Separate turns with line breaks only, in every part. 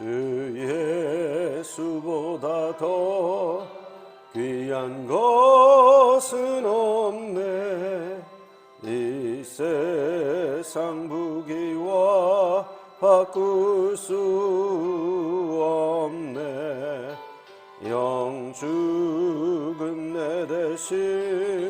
주 예수보다 더 귀한 것은 없네. 이 세상 부귀와 바꿀 수 없네. 영 죽은 내 대신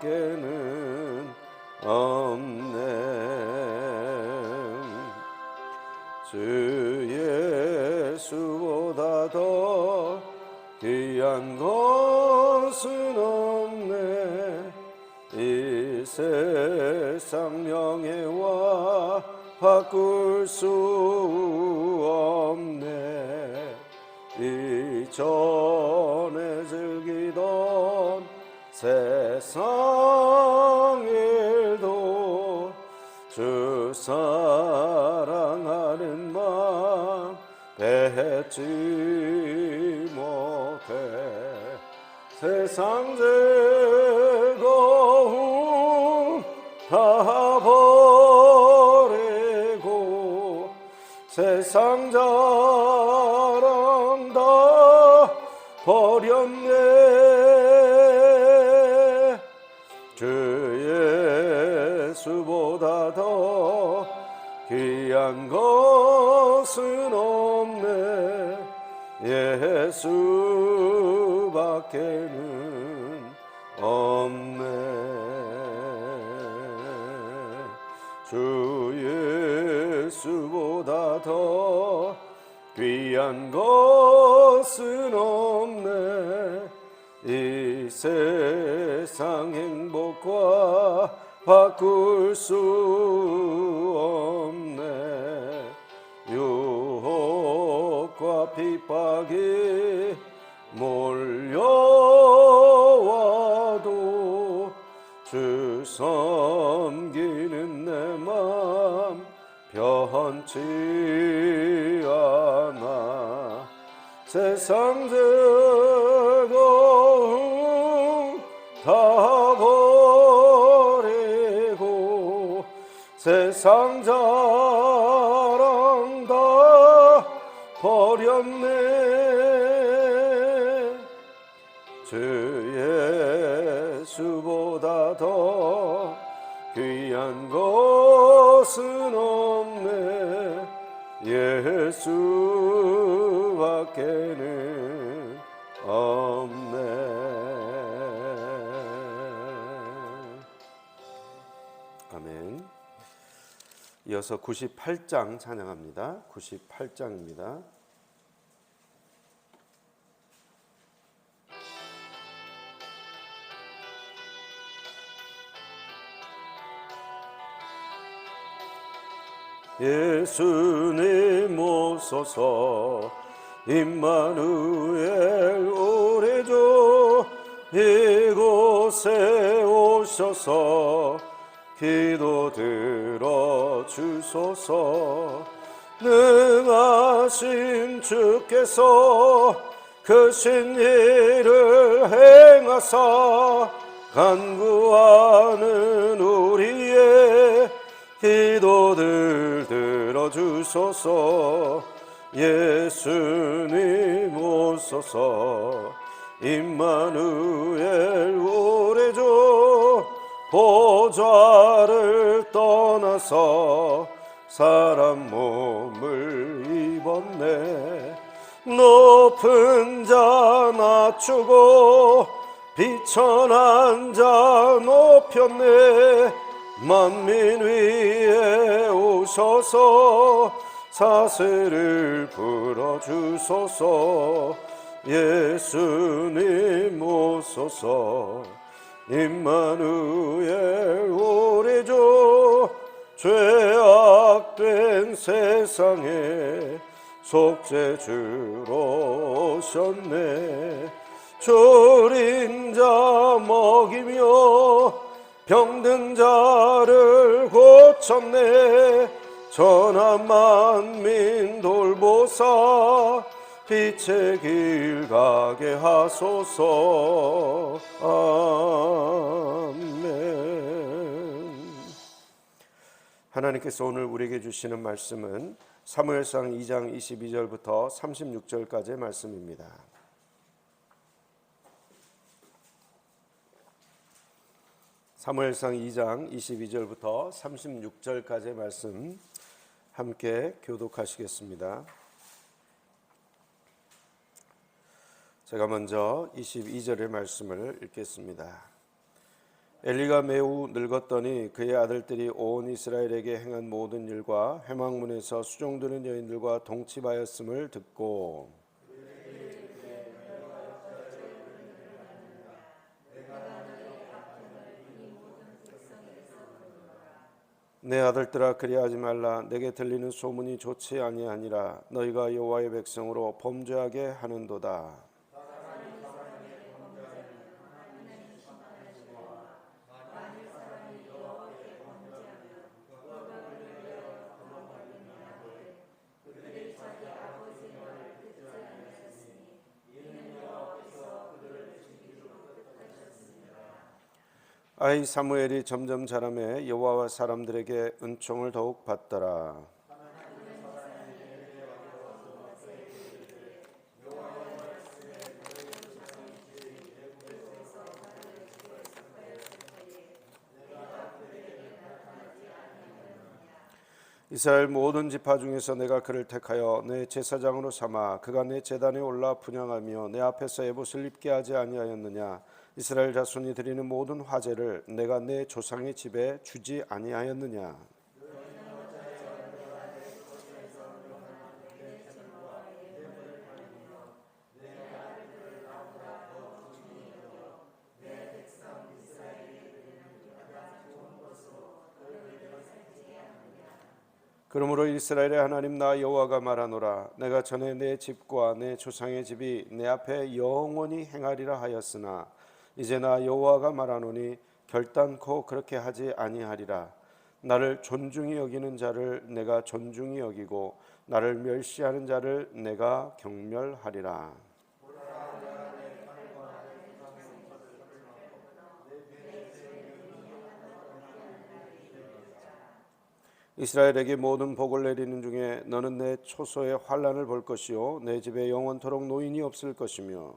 밖에는 없네. 주 예수보다 더 귀한 것은 없네. 이 세상 명예와 바꿀 수 없네. 이전에 즐기던 세상 일도 주 사랑하는 마음 뱉지 못해. 세상 즐거움 다 버리고 세상 자 것은 없네. 예수밖에는 없네. 주 예수보다 더 귀한 것은 없네. 이 세상 행복과 바꿀 수 세상자랑 다 버렸네. 주 예수보다 더 귀한 것은 없네. 예수밖에는 없네. 아멘. 이어서 98장 찬양합니다. 98장입니다. 예수님 오소서 임마누엘 오래죠 이곳에 오셔서 기도 들어 주소서. 능하신 주께서 크신 일을 행하사 간구하는 우리의 기도들 들어주소서. 예수님 오소서. 임마누엘 보좌를 떠나서 사람 몸을 입었네. 높은 자 낮추고 비천한 자 높였네. 만민 위에 오셔서 사슬을 풀어주소서. 예수님 오소서 임마누엘 오래죠 죄악된 세상에 속죄 주로 오셨네. 졸인 자 먹이며 병든 자를 고쳤네. 전한 만민 돌보사 빛의 길 가게 하소서. 아멘. 하나님께서 오늘 우리에게 주시는 말씀은 사무엘상 2장 22절부터 36절까지의 말씀입니다. 사무엘상 2장 22절부터 36절까지의 말씀 함께 교독하시겠습니다. 제가 먼저 22절의 말씀을 읽겠습니다. 엘리가 매우 늙었더니 그의 아들들이 온 이스라엘에게 행한 모든 일과 회막문에서 수종드는 여인들과 동침하였음을 듣고 내 아들들아 그리하지 말라. 내게 들리는 소문이 좋지 아니하니라. 너희가 여호와의 백성으로 범죄하게 하는도다 아이 사무엘이 점점 자라매 여호와와 사람들에게 은총을 더욱 받더라. 이스라엘 모든 지파 중에서 내가 그를 택하여 내 제사장으로 삼아 그가 내 제단에 올라 분양하며 내 앞에서 에봇을 입게 하지 아니하였느냐 이스라엘 자손이 드리는 모든 화제를 내가 내 조상의 집에 주지 아니하였느냐? 그러므로 이스라엘의 하나님 나 여호와가 말하노라 내가 전에 내 집과 내 조상의 집이 내 앞에 영원히 행하리라 하였으나 이제 나 여호와가 말하노니 결단코 그렇게 하지 아니하리라. 나를 존중히 여기는 자를 내가 존중히 여기고 나를 멸시하는 자를 내가 경멸하리라. 이스라엘에게 모든 복을 내리는 중에 너는 내 초소의 환란을 볼 것이요 내 집에 영원토록 노인이 없을 것이며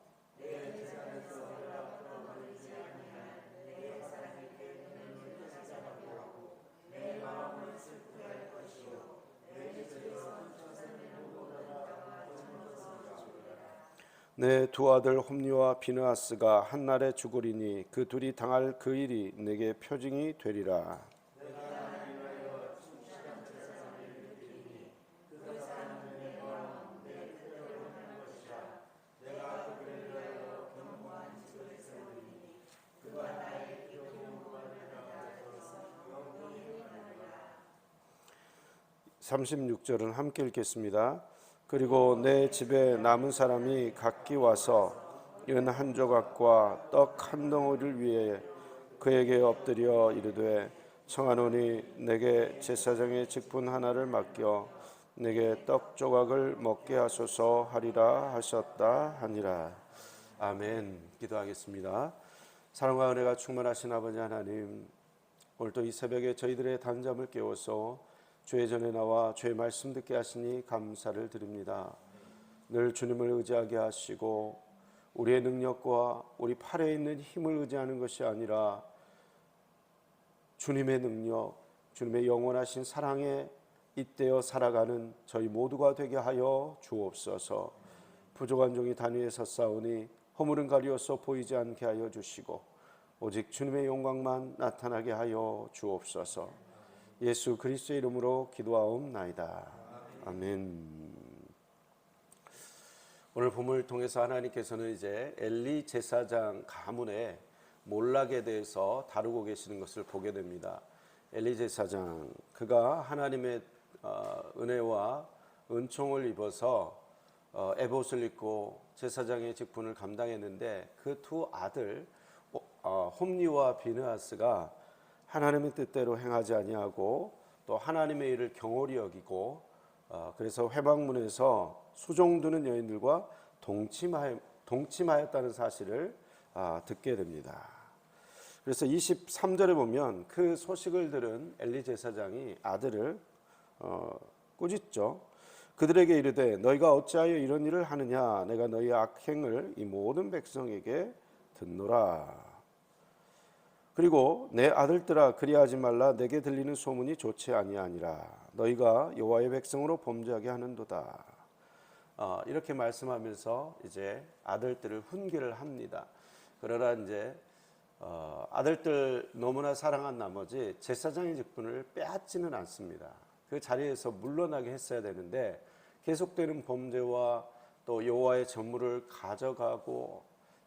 내 두 아들 홈리와 비느하스가 한날에 죽으리니 그 둘이 당할 그 일이 내게 표징이 되리라. 36절은 함께 읽겠습니다. 그리고 내 집에 남은 사람이 각기 와서 은 한 조각과 떡 한 덩어리를 위해 그에게 엎드려 이르되 청하노니 내게 제사장의 직분 하나를 맡겨 내게 떡 조각을 먹게 하소서 하리라 하셨다 하니라. 아멘. 기도하겠습니다. 사랑과 은혜가 충만하신 아버지 하나님, 오늘도 이 새벽에 저희들의 단잠을 깨워서 주의 전에 나와 주의 말씀 듣게 하시니 감사를 드립니다. 늘 주님을 의지하게 하시고 우리의 능력과 우리 팔에 있는 힘을 의지하는 것이 아니라 주님의 능력, 주님의 영원하신 사랑에 잇대어 살아가는 저희 모두가 되게 하여 주옵소서. 부족한 종이 단위에 섰사오니 허물은 가리어서 보이지 않게 하여 주시고 오직 주님의 영광만 나타나게 하여 주옵소서. 예수 그리스도의 이름으로 기도하옵나이다. 아멘. 오늘 본문을 통해서 하나님께서는 이제 엘리 제사장 가문의 몰락에 대해서 다루고 계시는 것을 보게 됩니다. 엘리 제사장 그가 하나님의 어, 은혜와 은총을 입어서 어, 에봇을 입고 제사장의 직분을 감당했는데 그 두 아들 어, 홈리와 비느하스가 하나님의 뜻대로 행하지 아니하고 또 하나님의 일을 경홀히 여기고 어, 그래서 회방문에서 수종드는 여인들과 동침하였, 동침하였다는 사실을 아, 듣게 됩니다. 그래서 23절에 보면 그 소식을 들은 엘리 제사장이 아들을 어, 꾸짖죠. 그들에게 이르되 너희가 어찌하여 이런 일을 하느냐 내가 너희 악행을 이 모든 백성에게 듣노라. 그리고 내 아들들아 그리하지 말라 내게 들리는 소문이 좋지 아니하니라 너희가 여호와의 백성으로 범죄하게 하는도다. 어, 이렇게 말씀하면서 이제 아들들을 훈계를 합니다. 그러나 이제 어, 아들들 너무나 사랑한 나머지 제사장의 직분을 빼앗지는 않습니다. 그 자리에서 물러나게 했어야 되는데 계속되는 범죄와 또 여호와의 전물을 가져가고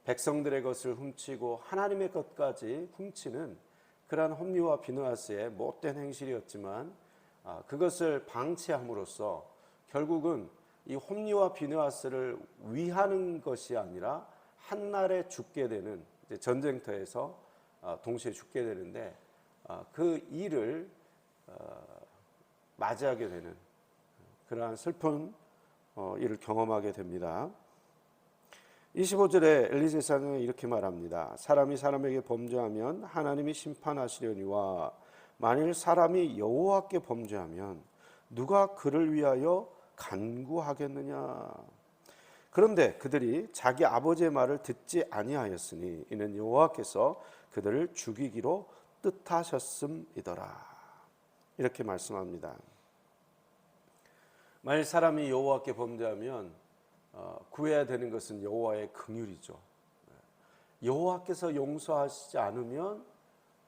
백성들의 것을 훔치고 하나님의 것까지 훔치는 그러한 홈리와 비누아스의 못된 행실이었지만 아, 그것을 방치함으로써 결국은 이 홈리와 비누아스를 위하는 것이 아니라 한날에 죽게 되는 전쟁터에서 아, 동시에 죽게 되는데 아, 그 일을 어, 맞이하게 되는 그러한 슬픈 어, 일을 경험하게 됩니다. 25절에 엘리제사는 이렇게 말합니다. 사람이 사람에게 범죄하면 하나님이 심판하시려니와 만일 사람이 여호와께 범죄하면 누가 그를 위하여 간구하겠느냐? 그런데 그들이 자기 아버지의 말을 듣지 아니하였으니 이는 여호와께서 그들을 죽이기로 뜻하셨음이더라. 이렇게 말씀합니다. 만일 사람이 여호와께 범죄하면 어, 구해야 되는 것은 여호와의 긍휼이죠. 여호와께서 용서하시지 않으면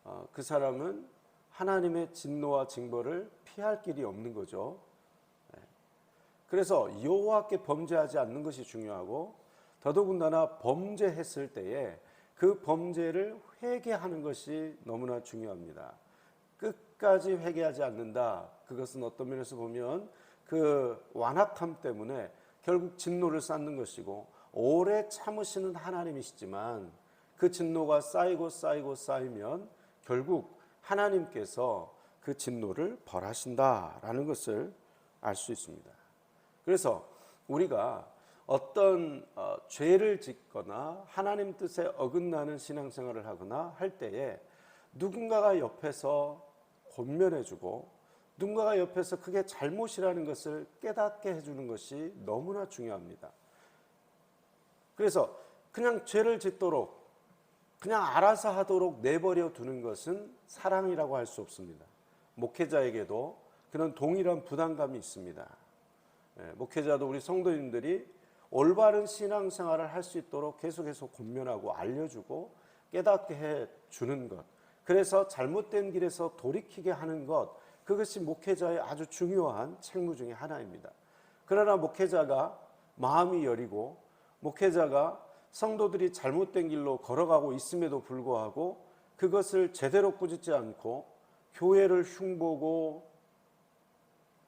어, 그 사람은 하나님의 진노와 징벌을 피할 길이 없는 거죠. 네. 그래서 여호와께 범죄하지 않는 것이 중요하고 더더군다나 범죄했을 때에 그 범죄를 회개하는 것이 너무나 중요합니다. 끝까지 회개하지 않는다. 그것은 어떤 면에서 보면 그 완악함 때문에 결국 진노를 쌓는 것이고 오래 참으시는 하나님이시지만 그 진노가 쌓이고 쌓이고 쌓이면 결국 하나님께서 그 진노를 벌하신다라는 것을 알 수 있습니다. 그래서 우리가 어떤 어, 죄를 짓거나 하나님 뜻에 어긋나는 신앙생활을 하거나 할 때에 누군가가 옆에서 권면해주고 누군가가 옆에서 그게 잘못이라는 것을 깨닫게 해주는 것이 너무나 중요합니다. 그래서 그냥 죄를 짓도록 그냥 알아서 하도록 내버려 두는 것은 사랑이라고 할 수 없습니다. 목회자에게도 그런 동일한 부담감이 있습니다. 예, 목회자도 우리 성도님들이 올바른 신앙생활을 할 수 있도록 계속해서 권면하고 알려주고 깨닫게 해 주는 것. 그래서 잘못된 길에서 돌이키게 하는 것. 그것이 목회자의 아주 중요한 책무 중의 하나입니다. 그러나 목회자가 마음이 여리고 목회자가 성도들이 잘못된 길로 걸어가고 있음에도 불구하고 그것을 제대로 꾸짖지 않고 교회를 흉보고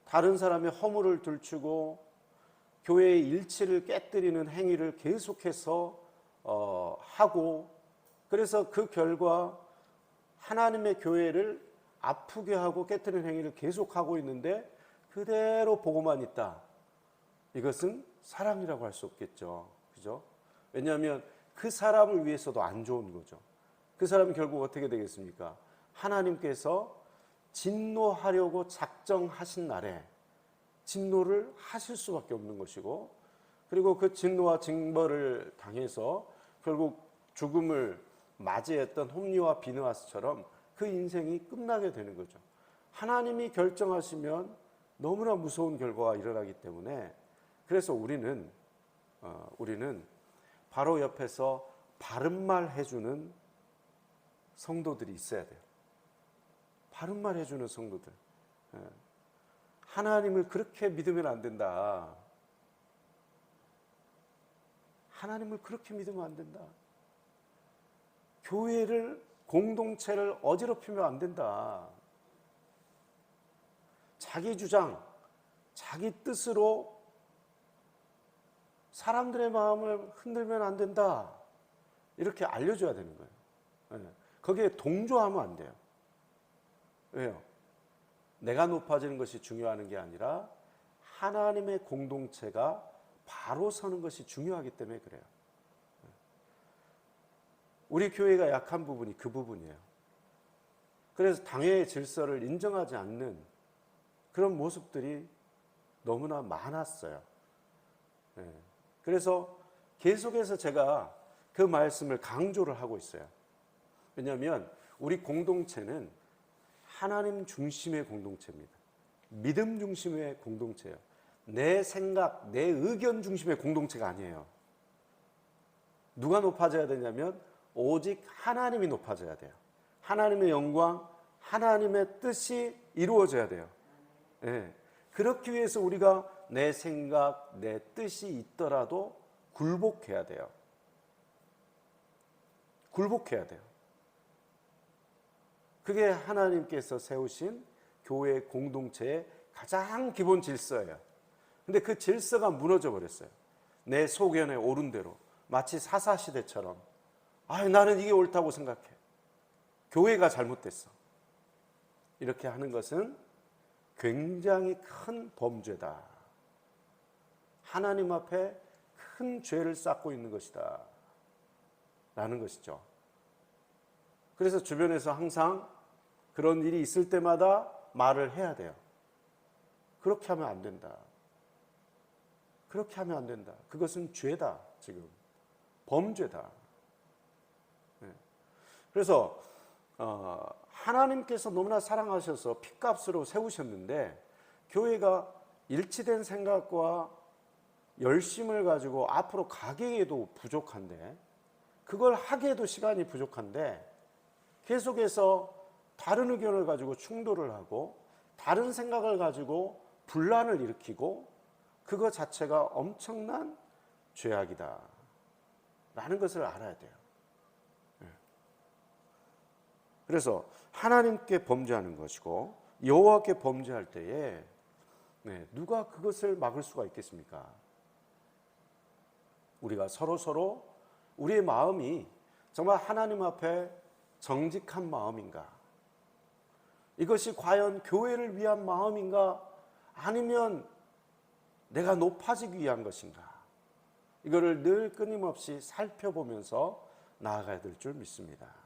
다른 사람의 허물을 들추고 교회의 일치를 깨뜨리는 행위를 계속해서 어, 하고 그래서 그 결과 하나님의 교회를 아프게 하고 깨뜨리는 행위를 계속하고 있는데 그대로 보고만 있다. 이것은 사랑이라고 할 수 없겠죠. 그죠? 왜냐하면 그 사람을 위해서도 안 좋은 거죠. 그 사람이 결국 어떻게 되겠습니까? 하나님께서 진노하려고 작정하신 날에 진노를 하실 수밖에 없는 것이고 그리고 그 진노와 징벌을 당해서 결국 죽음을 맞이했던 홈리와 비느하스처럼 그 인생이 끝나게 되는 거죠. 하나님이 결정하시면 너무나 무서운 결과가 일어나기 때문에 그래서 우리는 어, 우리는 바로 옆에서 바른 말 해주는 성도들이 있어야 돼요. 바른 말 해주는 성도들. 예. 하나님을 그렇게 믿으면 안 된다. 하나님을 그렇게 믿으면 안 된다. 교회를 공동체를 어지럽히면 안 된다. 자기 주장, 자기 뜻으로 사람들의 마음을 흔들면 안 된다. 이렇게 알려줘야 되는 거예요. 예. 거기에 동조하면 안 돼요. 왜요? 내가 높아지는 것이 중요한 게 아니라 하나님의 공동체가 바로 서는 것이 중요하기 때문에 그래요. 우리 교회가 약한 부분이 그 부분이에요. 그래서 당회의 질서를 인정하지 않는 그런 모습들이 너무나 많았어요. 예. 그래서 계속해서 제가 그 말씀을 강조를 하고 있어요. 왜냐하면 우리 공동체는 하나님 중심의 공동체입니다. 믿음 중심의 공동체예요. 내 생각, 내 의견 중심의 공동체가 아니에요. 누가 높아져야 되냐면 오직 하나님이 높아져야 돼요. 하나님의 영광, 하나님의 뜻이 이루어져야 돼요. 예. 그렇기 위해서 우리가 내 생각, 내 뜻이 있더라도 굴복해야 돼요. 굴복해야 돼요. 그게 하나님께서 세우신 교회 공동체의 가장 기본 질서예요. 근데 그 질서가 무너져 버렸어요. 내 소견에 오른 대로 마치 사사 시대처럼 아, 나는 이게 옳다고 생각해. 교회가 잘못됐어. 이렇게 하는 것은 굉장히 큰 범죄다. 하나님 앞에 큰 죄를 쌓고 있는 것이다. 라는 것이죠. 그래서 주변에서 항상 그런 일이 있을 때마다 말을 해야 돼요. 그렇게 하면 안 된다. 그렇게 하면 안 된다. 그것은 죄다, 지금. 범죄다. 네. 그래서, 어, 하나님께서 너무나 사랑하셔서 핏값으로 세우셨는데, 교회가 일치된 생각과 열심을 가지고 앞으로 가기에도 부족한데, 그걸 하기에도 시간이 부족한데, 계속해서 다른 의견을 가지고 충돌을 하고 다른 생각을 가지고 분란을 일으키고 그것 자체가 엄청난 죄악이다. 라는 것을 알아야 돼요. 예. 그래서 하나님께 범죄하는 것이고 여호와께 범죄할 때에 네, 누가 그것을 막을 수가 있겠습니까? 우리가 서로 서로 우리의 마음이 정말 하나님 앞에 정직한 마음인가? 이것이 과연 교회를 위한 마음인가? 아니면 내가 높아지기 위한 것인가? 이거를 늘 끊임없이 살펴보면서 나아가야 될 줄 믿습니다.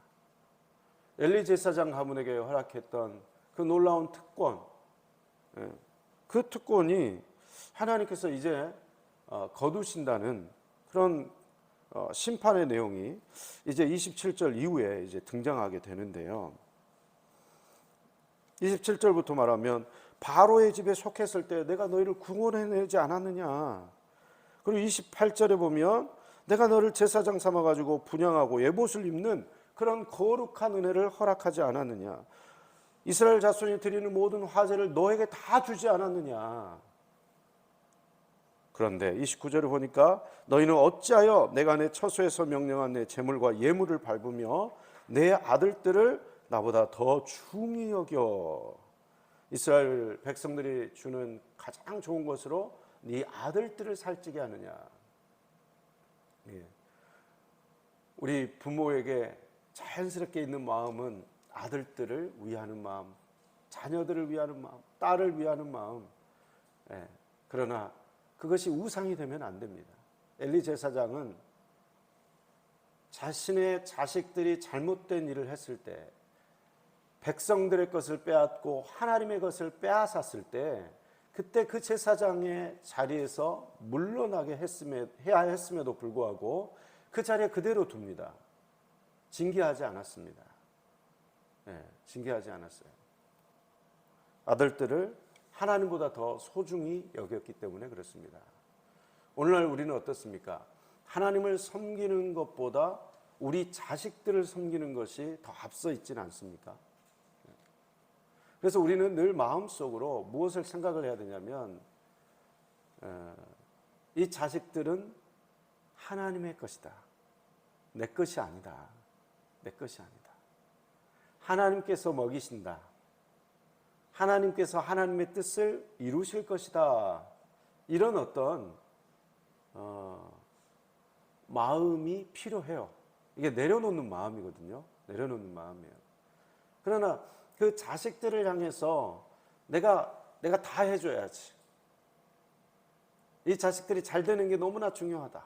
엘리 제사장 가문에게 허락했던 그 놀라운 특권, 예, 그 특권이 하나님께서 이제 어, 거두신다는 그런 어, 심판의 내용이 이제 27절 이후에 이제 등장하게 되는데요. 27절부터 말하면 바로의 집에 속했을 때 내가 너희를 구원해내지 않았느냐. 그리고 28절에 보면 내가 너를 제사장 삼아 가지고 분양하고 예봇을 입는 그런 거룩한 은혜를 허락하지 않았느냐. 이스라엘 자손이 드리는 모든 화제를 너에게 다 주지 않았느냐. 그런데 29절을 보니까 너희는 어찌하여 내가 내 처소에서 명령한 내 재물과 예물을 밟으며 내 아들들을 나보다 더 중히 여겨 이스라엘 백성들이 주는 가장 좋은 것으로 네 아들들을 살찌게 하느냐. 예. 우리 부모에게 자연스럽게 있는 마음은 아들들을 위하는 마음, 자녀들을 위하는 마음, 딸을 위하는 마음. 예. 그러나 그것이 우상이 되면 안 됩니다. 엘리 제사장은 자신의 자식들이 잘못된 일을 했을 때 백성들의 것을 빼앗고 하나님의 것을 빼앗았을 때 그때 그 제사장의 자리에서 물러나게 했음에, 해야 했음에도 불구하고 그 자리에 그대로 둡니다. 징계하지 않았습니다. 네, 징계하지 않았어요. 아들들을 하나님보다 더 소중히 여겼기 때문에 그렇습니다. 오늘날 우리는 어떻습니까? 하나님을 섬기는 것보다 우리 자식들을 섬기는 것이 더 앞서 있지는 않습니까? 그래서 우리는 늘 마음속으로 무엇을 생각을 해야 되냐면 어, 이 자식들은 하나님의 것이다. 내 것이 아니다. 내 것이 아니다. 하나님께서 먹이신다. 하나님께서 하나님의 뜻을 이루실 것이다. 이런 어떤 어, 마음이 필요해요. 이게 내려놓는 마음이거든요. 내려놓는 마음이에요. 그러나 그 자식들을 향해서 내가 내가 다 해줘야지. 이 자식들이 잘 되는 게 너무나 중요하다.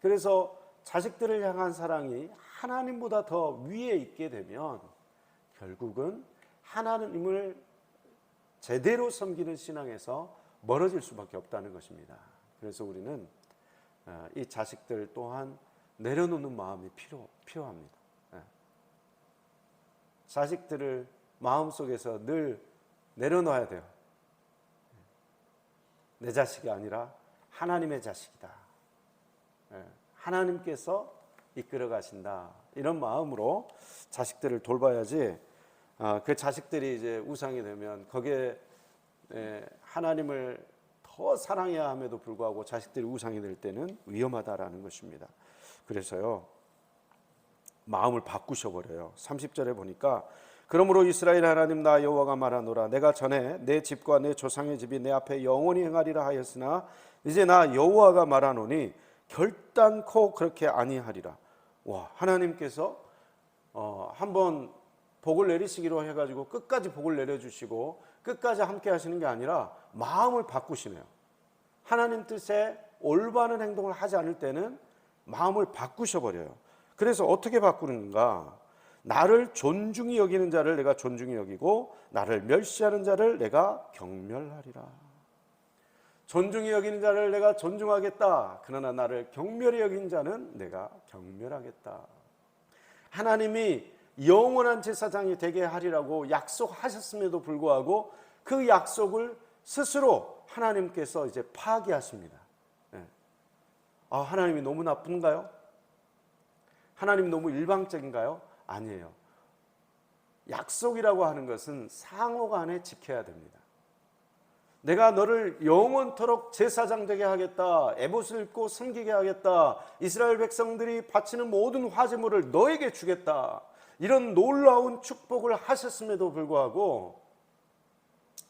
그래서 자식들을 향한 사랑이 하나님보다 더 위에 있게 되면 결국은 하나님을 제대로 섬기는 신앙에서 멀어질 수밖에 없다는 것입니다. 그래서 우리는 어, 이 자식들 또한 내려놓는 마음이 필요, 필요합니다. 예. 자식들을 마음속에서 늘 내려놔야 돼요. 내 자식이 아니라 하나님의 자식이다. 예. 하나님께서 이끌어 가신다. 이런 마음으로 자식들을 돌봐야지 아, 그 자식들이 이제 우상이 되면 거기에 예, 하나님을 더 사랑해야 함에도 불구하고 자식들이 우상이 될 때는 위험하다라는 것입니다. 그래서요. 마음을 바꾸셔 버려요. 30절에 보니까 그러므로 이스라엘 하나님 나 여호와가 말하노라 내가 전에 내 집과 내 조상의 집이 내 앞에 영원히 행하리라 하였으나 이제 나 여호와가 말하노니 결단코 그렇게 아니하리라. 와 하나님께서 어, 한번 복을 내리시기로 해가지고 끝까지 복을 내려주시고 끝까지 함께 하시는 게 아니라 마음을 바꾸시네요. 하나님 뜻에 올바른 행동을 하지 않을 때는 마음을 바꾸셔 버려요. 그래서 어떻게 바꾸는가? 나를 존중히 여기는 자를 내가 존중히 여기고 나를 멸시하는 자를 내가 경멸하리라. 존중히 여기는 자를 내가 존중하겠다. 그러나 나를 경멸히 여긴 자는 내가 경멸하겠다. 하나님이 영원한 제사장이 되게 하리라고 약속하셨음에도 불구하고 그 약속을 스스로 하나님께서 이제 파기하십니다. 예. 아, 하나님이 너무 나쁜가요? 하나님 너무 일방적인가요? 아니에요. 약속이라고 하는 것은 상호 간에 지켜야 됩니다. 내가 너를 영원토록 제사장 되게 하겠다. 에봇을 입고 섬기게 하겠다. 이스라엘 백성들이 바치는 모든 화제물을 너에게 주겠다. 이런 놀라운 축복을 하셨음에도 불구하고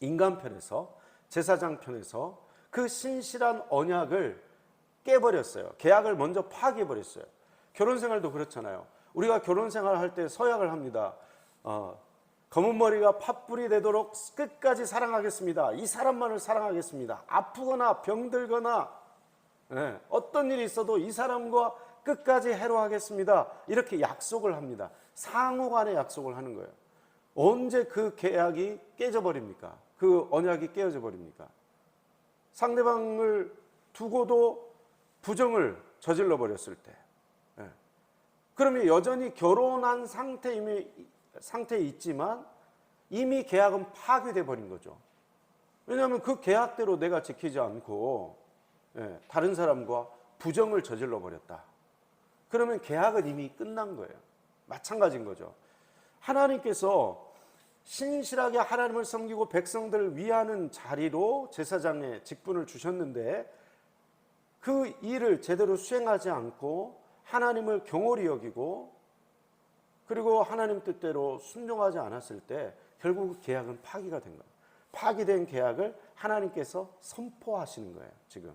인간 편에서 제사장 편에서 그 신실한 언약을 깨버렸어요. 계약을 먼저 파기해 버렸어요. 결혼 생활도 그렇잖아요. 우리가 결혼 생활 할 때 서약을 합니다. 어, 검은 머리가 팥불이 되도록 끝까지 사랑하겠습니다. 이 사람만을 사랑하겠습니다. 아프거나 병들거나 네, 어떤 일이 있어도 이 사람과 끝까지 해로하겠습니다. 이렇게 약속을 합니다. 상호 간의 약속을 하는 거예요. 언제 그 계약이 깨져버립니까? 그 언약이 깨어져 버립니까? 상대방을 두고도 부정을 저질러 버렸을 때. 예. 그러면 여전히 결혼한 상태임이, 상태에 있지만 이미 계약은 파괴돼 버린 거죠. 왜냐하면 그 계약대로 내가 지키지 않고 예, 다른 사람과 부정을 저질러 버렸다. 그러면 계약은 이미 끝난 거예요. 마찬가지인 거죠. 하나님께서 신실하게 하나님을 섬기고 백성들을 위하는 자리로 제사장의 직분을 주셨는데 그 일을 제대로 수행하지 않고 하나님을 경홀히 여기고 그리고 하나님 뜻대로 순종하지 않았을 때 결국 그 계약은 파기가 된 거예요. 파기된 계약을 하나님께서 선포하시는 거예요. 지금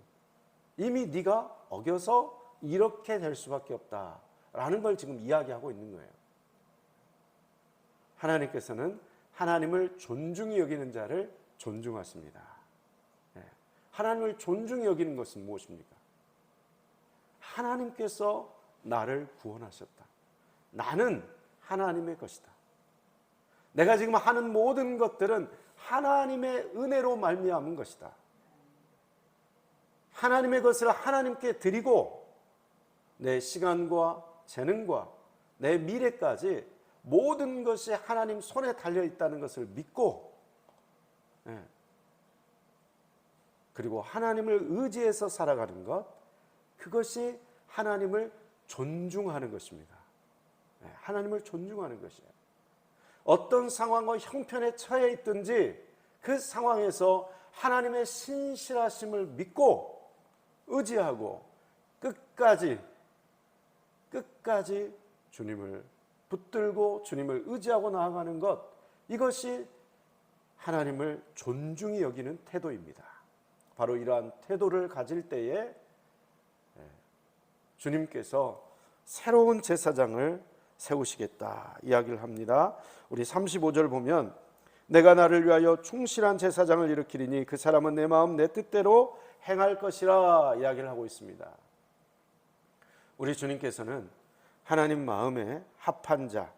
이미 네가 어겨서 이렇게 될 수밖에 없다라는 걸 지금 이야기하고 있는 거예요. 하나님께서는 하나님을 존중히 여기는 자를 존중하십니다. 예. 하나님을 존중히 여기는 것은 무엇입니까? 하나님께서 나를 구원하셨다. 나는 하나님의 것이다. 내가 지금 하는 모든 것들은 하나님의 은혜로 말미암은 것이다. 하나님의 것을 하나님께 드리고 내 시간과 재능과 내 미래까지 모든 것이 하나님 손에 달려 있다는 것을 믿고 예. 그리고 하나님을 의지해서 살아가는 것 그것이 하나님을 존중하는 것입니다. 예, 하나님을 존중하는 것이에요. 어떤 상황과 형편에 처해 있든지 그 상황에서 하나님의 신실하심을 믿고 의지하고 끝까지 끝까지 주님을 붙들고 주님을 의지하고 나아가는 것 이것이 하나님을 존중히 여기는 태도입니다. 바로 이러한 태도를 가질 때에 예, 주님께서 새로운 제사장을 세우시겠다 이야기를 합니다. 우리 35절 보면 내가 나를 위하여 충실한 제사장을 일으키리니 그 사람은 내 마음 내 뜻대로 행할 것이라 이야기를 하고 있습니다. 우리 주님께서는 하나님 마음에 합한 자,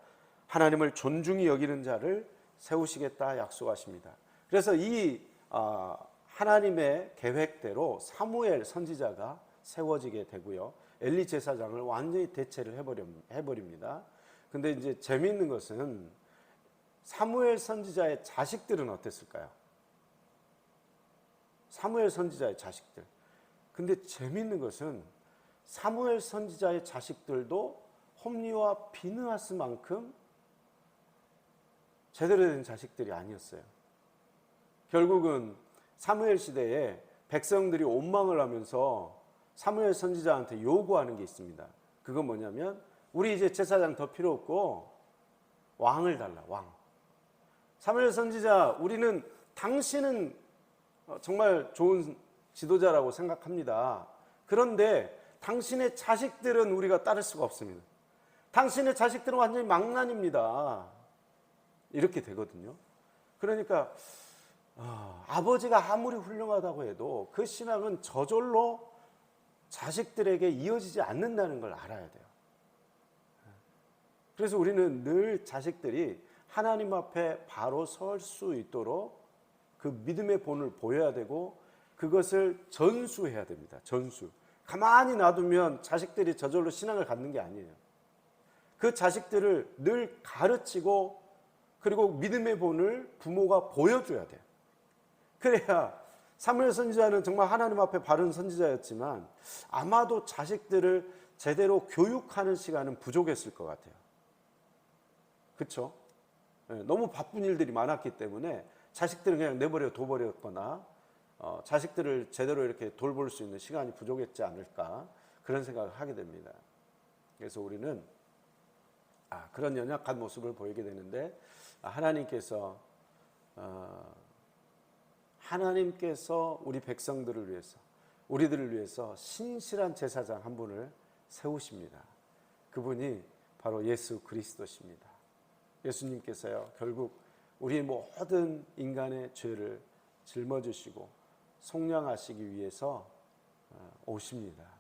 하나님을 존중히 여기는 자를 세우시겠다 약속하십니다. 그래서 이 아, 하나님의 계획대로 사무엘 선지자가 세워지게 되고요. 엘리 제사장을 완전히 대체를 해버립니다. 근데 이제 재미있는 것은 사무엘 선지자의 자식들은 어땠을까요? 사무엘 선지자의 자식들. 근데 재미있는 것은 사무엘 선지자의 자식들도 홈리와 비느하스만큼 제대로 된 자식들이 아니었어요. 결국은 사무엘 시대에 백성들이 원망을 하면서 사무엘 선지자한테 요구하는 게 있습니다. 그건 뭐냐면 우리 이제 제사장 더 필요 없고 왕을 달라 왕. 사무엘 선지자 우리는 당신은 정말 좋은 지도자라고 생각합니다. 그런데 당신의 자식들은 우리가 따를 수가 없습니다. 당신의 자식들은 완전히 망난입니다. 이렇게 되거든요. 그러니까 아, 아버지가 아무리 훌륭하다고 해도 그 신앙은 저절로 자식들에게 이어지지 않는다는 걸 알아야 돼요. 그래서 우리는 늘 자식들이 하나님 앞에 바로 설 수 있도록 그 믿음의 본을 보여야 되고 그것을 전수해야 됩니다. 전수. 가만히 놔두면 자식들이 저절로 신앙을 갖는 게 아니에요. 그 자식들을 늘 가르치고 그리고 믿음의 본을 부모가 보여줘야 돼요. 그래야 사무엘 선지자는 정말 하나님 앞에 바른 선지자였지만 아마도 자식들을 제대로 교육하는 시간은 부족했을 것 같아요. 그렇죠? 너무 바쁜 일들이 많았기 때문에 자식들은 그냥 내버려 둬버렸거나 어, 자식들을 제대로 이렇게 돌볼 수 있는 시간이 부족했지 않을까 그런 생각을 하게 됩니다. 그래서 우리는 아, 그런 연약한 모습을 보이게 되는데 아, 하나님께서 어, 하나님께서 우리 백성들을 위해서 우리들을 위해서 신실한 제사장 한 분을 세우십니다. 그분이 바로 예수 그리스도십니다. 예수님께서요 결국 우리 모든 인간의 죄를 짊어지시고 속량하시기 위해서 어, 오십니다.